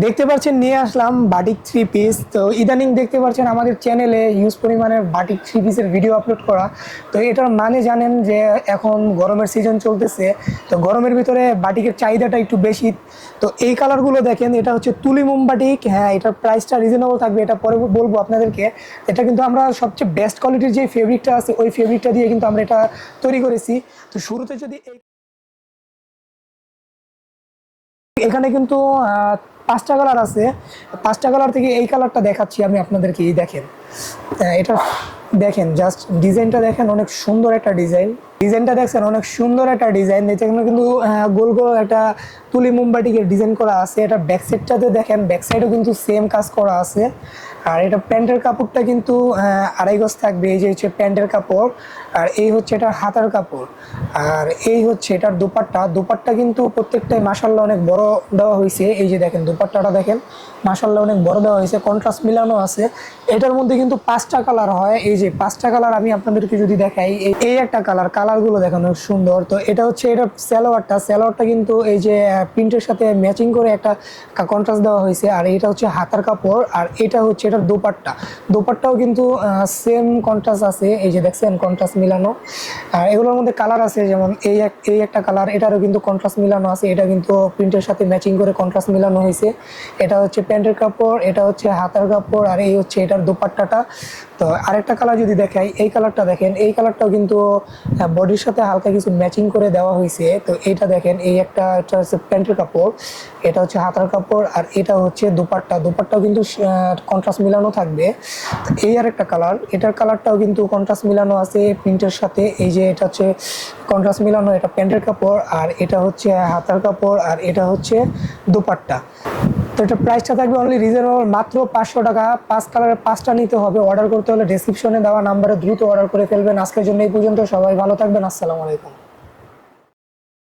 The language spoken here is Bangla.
দেখতে পাচ্ছেন, নিয়ে আসলাম বাটিক থ্রি পিস তো ইদানিং দেখতে পাচ্ছেন আমাদের চ্যানেলে ইউজ পরিমাণের বাটিক থ্রি পিসের ভিডিও আপলোড করা। তো এটার মানে জানেন যে এখন গরমের সিজন চলতেছে। তো গরমের ভিতরে বাটিকের চাহিদাটা একটু বেশি। তো এই কালারগুলো দেখেন, এটা হচ্ছে তুলি মোম বাটিক হ্যাঁ এটার প্রাইসটা রিজনেবল থাকবে, এটা পরে বলব আপনাদেরকে। এটা কিন্তু আমরা সবচেয়ে বেস্ট কোয়ালিটির যে ফেব্রিকটা আছে, ওই ফেব্রিকটা দিয়ে কিন্তু আমরা এটা তৈরি করেছি। তো শুরুতে যদি এখানে কিন্তু পাঁচটা কালার আছে। পাঁচটা কালার থেকে এই কালারটা দেখাচ্ছি আমি আপনাদেরকে, এই দেখেন। এটা দেখেন জাস্ট ডিজাইনটা দেখেন, অনেক সুন্দর একটা ডিজাইন ডিজাইনটা দেখছেন, অনেক সুন্দর একটা ডিজাইন। দিয়েছে এখানে কিন্তু গোল গোল একটা তুলি মোমবাটিকের ডিজাইন করা আছে। এটা ব্যাক সাইডটাতে দেখেন ব্যাক সাইডেও কিন্তু সেম কাজ করা আছে। আর এটা প্যান্টের কাপড়টা কিন্তু আড়াই গজ থাকবে। এই যে হচ্ছে প্যান্টের কাপড়, আর এই হচ্ছে এটা হাতার কাপড়। আর এই হচ্ছে এটার দুপাট্টা। দুপাট্টা কিন্তু প্রত্যেকটাই মাসাল্লাহ অনেক বড় দেওয়া হয়েছে এই যে দেখেন, দুপাট্টাটা দেখেন মাসাল্লাহ অনেক বড় দেওয়া হয়েছে কন্ট্রাস্ট মিলানো আছে। এটার মধ্যে কিন্তু পাঁচটা কালার হয়। এই যে পাঁচটা কালার আমি আপনাদেরকে যদি দেখাই, এই- একটা কালার কালার কালারগুলো দেখানো সুন্দর। তো এটা হচ্ছে, এটা স্যালোয়ারটা স্যালোয়ারটা কিন্তু এই যে প্রিন্টের সাথে ম্যাচিং করে একটা কন্ট্রাস্ট দেওয়া হয়েছে। আর এটা হচ্ছে হাতার কাপড়। আর এটা হচ্ছে, এটার দোপাট্টা। দোপাট্টাও কিন্তু সেম কন্ট্রাস্ট আছে। এই যে দেখছেন কন্ট্রাস্ট মিলানো। আর এগুলোর মধ্যে কালার আছে, যেমন এই এক, এই একটা কালার এটারও কিন্তু কন্ট্রাস্ট মিলানো আছে, এটা কিন্তু প্রিন্টের সাথে ম্যাচিং করে কন্ট্রাস্ট মিলানো হয়েছে। এটা হচ্ছে প্যান্টের কাপড়, এটা হচ্ছে হাতার কাপড়, আর এই হচ্ছে এটার দোপাট্টাটা। তো আরেকটা কালার যদি দেখাই, এই কালারটা দেখেন, এই কালারটাও কিন্তু বডির সাথে হালকা কিছু ম্যাচিং করে দেওয়া হয়েছে। তো এটা দেখেন, এই একটা এটা হচ্ছে প্যান্টের কাপড়, এটা হচ্ছে হাতার কাপড়, আর এটা হচ্ছে দুপাট্টা। দুপাট্টাও কিন্তু কন্ট্রাস্ট মিলানো থাকবে। এই আর একটা কালার এটার কালারটাও কিন্তু কন্ট্রাস্ট মিলানো আছে প্রিন্টের সাথে। এই যে এটা হচ্ছে কন্ট্রাস্ট মিলানো, এটা প্যান্টের কাপড় আর এটা হচ্ছে হাতার কাপড় আর এটা হচ্ছে দুপাট্টা। তো এটা প্রাইসটা থাকবে অনলি রিজনেবল মাত্র পাঁচশো টাকা। পাঁচ কালারের পাঁচটা নিতে হবে। অর্ডার করতে হলে ডেসক্রিপশনে দেওয়া নাম্বারে দ্রুত অর্ডার করে ফেলবেন। আজকের জন্য এই পর্যন্ত। সবাই ভালো থাকবেন। আসসালামু আলাইকুম।